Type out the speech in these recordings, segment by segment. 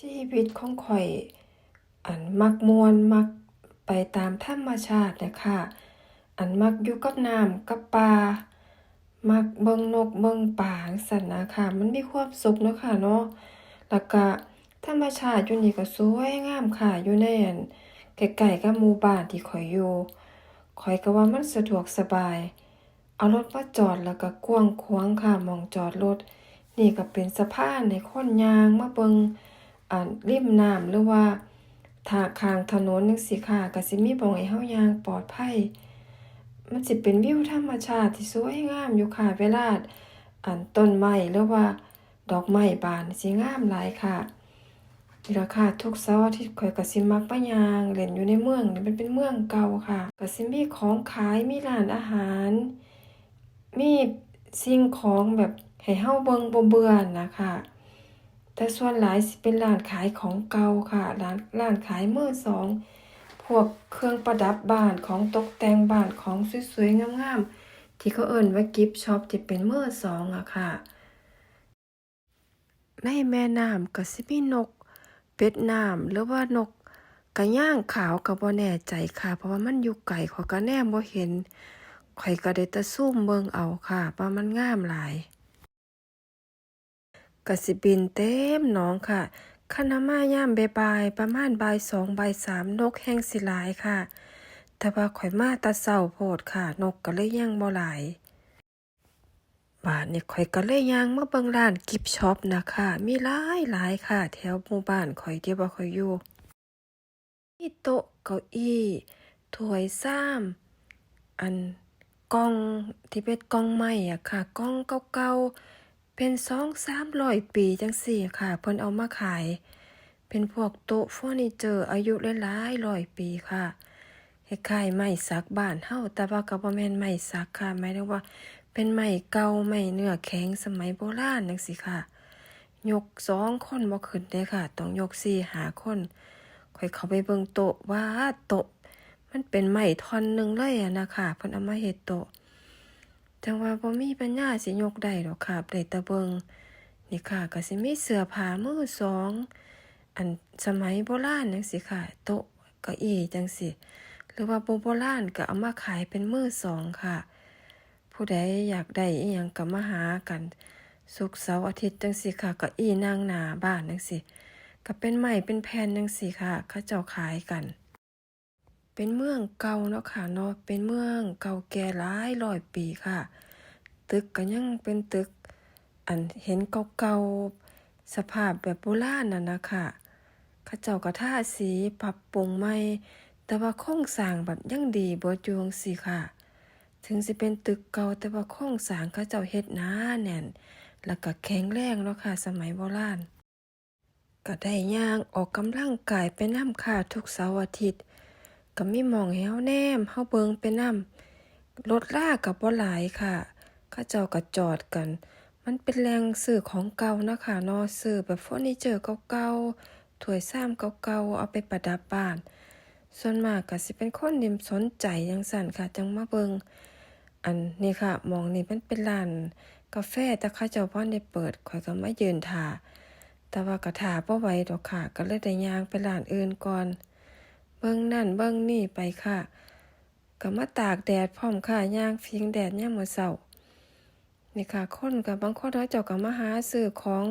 ชีวิตของข้อยอันมักมวนมักไปตามธรรมชาติน่ะค่ะ อันมักอยู่กับน้ำกับป่ามักเบิ่งนกเบิ่งปลาจั่งซั้นน่ะค่ะ มันมีความสุขเนาะค่ะเนาะ แล้วก็ธรรมชาติอยู่นี่ก็สวยงามค่ะ อยู่ในอันใกล้ๆกับหมู่บ้านที่ข้อยอยู่ข้อยก็ว่ามันสะดวกสบาย เอารถมาจอดแล้วก็กว้างขวางค่ะมองจอดรถ นี่ก็เป็นสะพานให้คนยางมาเบิ่ง อั่นริมน้ำหรือว่าถ้าข้างถนนจั่งซี้ค่ะก็สิมีหม้องให้เราย่างปลอดภัย มันสิเป็นวิวธรรมชาติที่สวยงามอยู่ค่ะเวลาอันต้นไม้หรือว่าดอกไม้บานสิงามหลายค่ะนี่ล่ะค่ะทุกเสาร์อาทิตย์ข้อยก็สิมักมาย่างเล่นอยู่ในเมืองนี่มันเป็นเมืองเก่าค่ะก็สิมีของขายมีร้านอาหาร มีสิ่งของแบบให้เราเบิ่งบ่เบื่อน่ะค่ะ แต่ส่วนหลายสิเป็นร้านขายของเก่าค่ะร้านร้านขายมือสอง พวกเครื่องประดับบ้านของตกแต่งบ้านของสวยๆงามๆที่เขาเอิ้นว่ากิฟต์ช็อปที่เป็นมือสองอะค่ะ ในแม่น้ำก็สิมีนก เป็ดน้ำหรือว่านกกระย่างขาวก็บ่แน่ใจค่ะ เพราะว่ามันอยู่ไกลขอยก็แนมบ่เห็นข้อยก็ได้แต่ซูมเบิ่งเอาค่ะว่ามันงามหลาย ก็สิบินเต็มหนองค่ะคันห่ามาย่ามบ่ายประมาณบ่ายสองบ่ายสามนกแฮ่งสิหลายค่ะ แต่ว่าข้อยมาต่เช้าโพดค่ะ นกก็เลยยังบ่หลายบัดนี้ข้อยก็เลยย่างมาเบิ่งร้านกิฟช็อปนะคะมีหลายหลายค่ะ แถวหมู่บ้านข้อยที่ว่าข้อยอยู่มีโต๊ะเก้าอี้ถ้วยชามอั่นกล่องที่เป็นกล่องไม้อะค่ะกล่องเก่าๆ เป็น2-300ปีจังซี้ค่ะ เพิ่นเอามาขาย เป็นพวกโต๊ะเฟอร์นิเจอร์ อายุหลายร้อยปีค่ะคล้ายๆไม้สักบ้านเราแต่ว่าก็บ่แม่นไม้สักค่ะหมายถึงว่า เป็นไม้เก่าไม้เนื้อแข็งสมัยโบราณจั่งซี้ค่ะ ยก2คนบ่ขึ้นเดะค่ะ ต้องยก4-5คนข้อยเข้าไปเบิ่งโต๊ะว้าโต๊ะมันเป็นไม้ท่อนหนึ่งเลยอะนะค่ะเพิ่นเอามาเฮ็ดโต๊ะ จังว่าบ่มีปัญญาสิยกได้ดอกค่ะได้ต่เบิงนี่ค่ะก็สิมีเสื้อผ้ามือสองอันสมัยโบราณจั่งซี้ค่ะ โต๊ะเก้าอี้จังซี้หรือว่าบ่โบราณก็เอามาขายเป็นมือสองค่ะ ผู้ใดอยากได้อิหยังก็มาหากันศุกเสาร์อาทิตย์จังซี้ค่ะเก้าอี้นั่งหน้าบ้านจั่งซี้ก็เป็นไม้เป็นแผ่นจั่งซี้ค่ะเขาเจ้าขายกัน เป็นเมืองเก่าเนาะค่ะเนาะเป็นเมืองเก่าแก่หลายร้อยปีค่ะ ตึกก็ยังเป็นตึก อันเห็นเก่าๆสภาพแบบโบราณนั่นน่ะค่ะเขาเจ้าก็ทาสีปรับปรุงใหม่แต่ว่าโครงสร้างแบบยังดีบ่จั่งซี้ค่ะ ถึงสิเป็นตึกเก่าแต่ว่าโครงสร้างเขาเจ้าเฮ็ดหนาแน่น แล้วก็แข็งแรงเนาะค่ะ สมัยโบราณก็ได้ย่างออกกำลังกายไปน้ำค่ะทุกเสาร์อาทิตย์ ก็มีหมองให้เราแนมเราเบิงไปนำรถราก็บ่หลายค่ะเขาเจ้าก็จอดกัน มันเป็นแหล่งซื้อของเก่านะคะนาะซื้อแบบเฟอร์นิเจอร์เก่าๆถ้วยชามเก่าๆเอาไปประดับบ้าน ส่วนมากก็สิเป็นคนที่สนใจจังซั้นค่ะจังมาเบิงอันนี่ค่ะมองนี้มันเป็นร้านกาแฟแต่เขาเจ้าบ่ทันได้เปิดข้อยก็มายืนท่าแต่ว่าก็ท่าบ่ไหวดอกค่ะ ก็เลยได้ย่างไปร้านอื่นก่อน เบิ่งนั่นเบิ่งนี่ไปค่ะก็มาตากแดดพร้อมค่ะย่างพิงแดดยามมื้อเช้านี่ค่ะคนก็บบางคนเขาเจ้าก็มาหาซื้อของ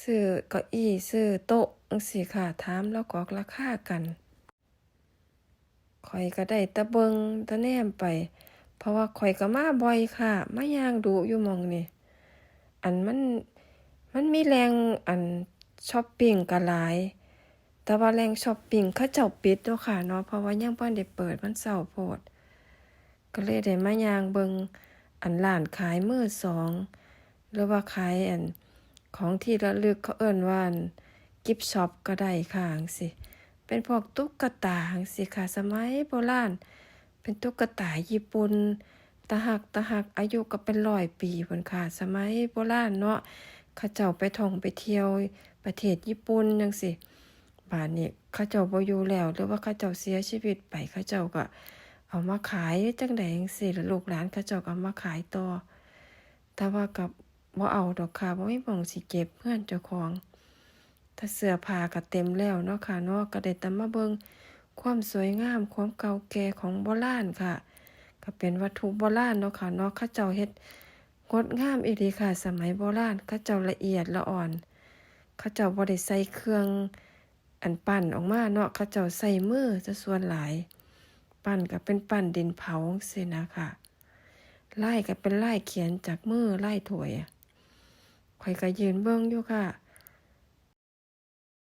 ซื้อเก้าอี้ซื้อโต๊ะจังซี้ค่ะถามแล้วก็ราคากันข้อยก็ได้ต่เบิงต่แนมไป เพราะว่าข้อยก็มาบ่อยค่ะ มาย่างดูอยู่มองนี้อั่นมันมันมีแหล่งอันช็อปปิงก็หลาย แต่ว่าแหล่งช็อปปิ้งเขาเจ้าปิดเนาะค่ะเนาะเพราะว่ายังบ่ทันได้เปิดมันเช้าโพด ก็เลยได้มายางเบิงอันร้านขายมือสองหรือว่าขายอันของที่ระลึกเขาเอิ้นว่าอั่นกิฟช็อปก็ได้ค่ะจั่งซี้เป็นพวกตุ๊กตาจั่งซี้ค่ะสมัยโบราณเป็นตุ๊กตาญี่ปุ่นตารักตารักอายุก็เป็นร้อยปีพู้นค่ะ สมัยโบราณเนาะเขาเจ้าไปท่องไปเที่ยวประเทศญี่ปุ่นจังซี้ บัดนี้เขาเจ้าบ่อยู่แล้ว หรือว่าเขาเจ้าเสียชีวิตไปเขาเจ้าก็ เอามาขายจังใดจังซี้แล้วลูกหลานเขาเจ้าก็เอามาขายต่อ แต่ว่าก็บ่เอาดอกค่ะบ่มีหม้องสิเก็บเรือนเจ้าของ ถ้าเสื้อผ้าก็เต็มแล้วเนาะค่ะเนาะก็ได้แต่มาเบิ่งความสวยงามความเก่าแก่ของโบราณค่ะ ก็เป็นวัตถุโบราณเนาะค่ะเนาะเขาเจ้าเฮ็ดงดงามอีหลีค่ะ สมัยโบราณเขาเจ้าละเอียดละอ่อนเขาเจ้าบ่ได้ใส่เครื่อง อันปั่นออกมาเนาะเขาเจ้าใส่มือจะส่วนหลาย ปั่นก็เป็นปั่นดินเผาเสียนะค่ะไล่ก็เป็นไล่เขียนจากมือไล่ถวยอะข่อยก็ยืนเบิ่งอยู่ค่ะ